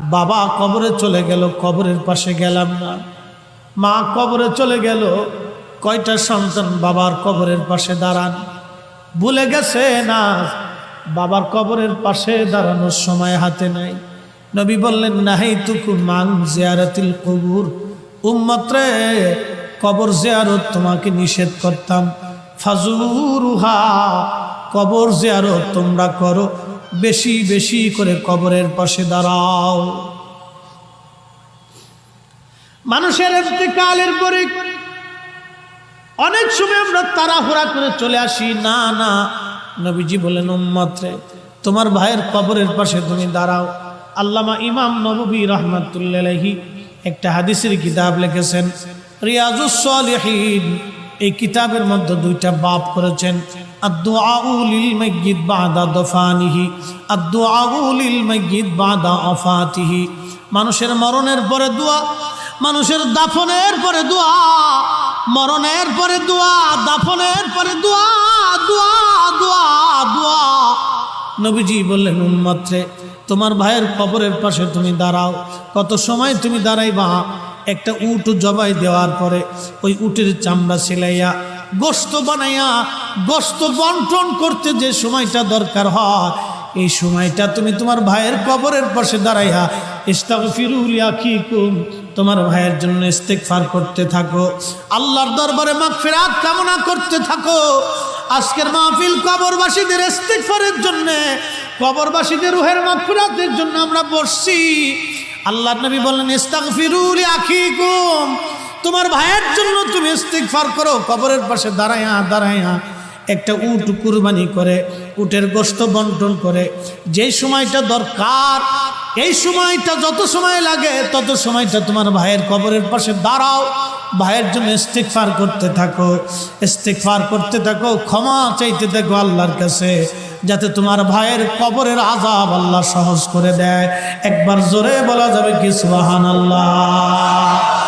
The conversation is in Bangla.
বাবা কবরে চলে গেল, কবরের পাশে গেলাম না। মা কবরে চলে গেল, কয়টা সন্তান বাবার কবরের পাশে দাঁড়ান। ভুলে গেছে না, বাবার কবরের পাশে দাঁড়ানোর সময় হাতে নাই। নবী বললেন নাহি তুকু মাং জিয়ারাতিল কবুর। উম্মত্রে, কবর জিয়ারত তোমাকে নিষেধ করতাম। ফাজুরুহা, কবর জিয়ারত তোমরা করো। বেশি বেশি করে কবরের পাশে দাঁড়াও। মানুষের কালের পরে অনেক সময় আমরা তাড়াহুড়া করে চলে আসি, না না, নবীজি বলেন উম্মাত্রে তোমার ভাইয়ের কবরের পাশে তুমি দাঁড়াও। আল্লামা ইমাম নবী রহমতুল্লাহি একটা হাদিসের কিতাব লিখেছেন রিয়াজুসলিহীন এই কিতাবের মধ্যে দুইটা বাপ করেছেন। দফানিহি মানুষের মরণের পরে দোয়া, মানুষের দাফনের পরে দোয়া, মরণের পরে দোয়া, দাফনের পরে দোয়া দোয়া দোয়া দোয়া। নবীজি বললেন উন্মাত্রে তোমার ভাইয়ের কবরের পাশে তুমি দাঁড়াও, কত সময় তুমি দাঁড়াইবা? একটা উট জবাই দেওয়ার পরে ওই উটের চামড়া সেলাইয়া গোস্ত বানাইয়া গোস্ত বন্টন করতে যে সময়টা দরকার হয়, এই সময়টা তুমি তোমার ভাইয়ের কবরের পাশে দাঁড়াইয়া, ইস্তাগফিরুল আখিকুম তোমার ভাইয়ের জন্য ইস্তেগফার করতে থাকো, আল্লাহর দরবারে মা ফেরাত কামনা করতে থাকো। আজকের মাহফিল কবরবাসীদের ইস্তেগফারের জন্যে, কবরবাসীদের রুহের মাগফিরাতের জন্য আমরা বসছি। আল্লাহ নবী বললেন ইস্তাগফিরুল আখিকুম তোমার ভাইয়ের জন্য তুমি ইস্তেগফার করো, কবরের পাশে দাঁড়াইয়া দাঁড়াইয়া একটা উট কুরবানি করে, উটের গোস্ত বন্টন করে। যেই সময়টা দরকার, এই সময়টা যত সময় লাগে, তত সময়টা তোমার ভাইয়ের কবরের পাশে দাঁড়াও। ভাইয়ের জন্য ইস্তেকফার করতে থাকো ইস্তেকফার করতে থাকো, ক্ষমা চাইতে থাকো আল্লাহর কাছে। যাতে তোমার ভাইয়ের কবরের আজাব আল্লাহ সহজ করে দেয়। একবার জোরে বলা যাবে কি সুবাহান আল্লাহ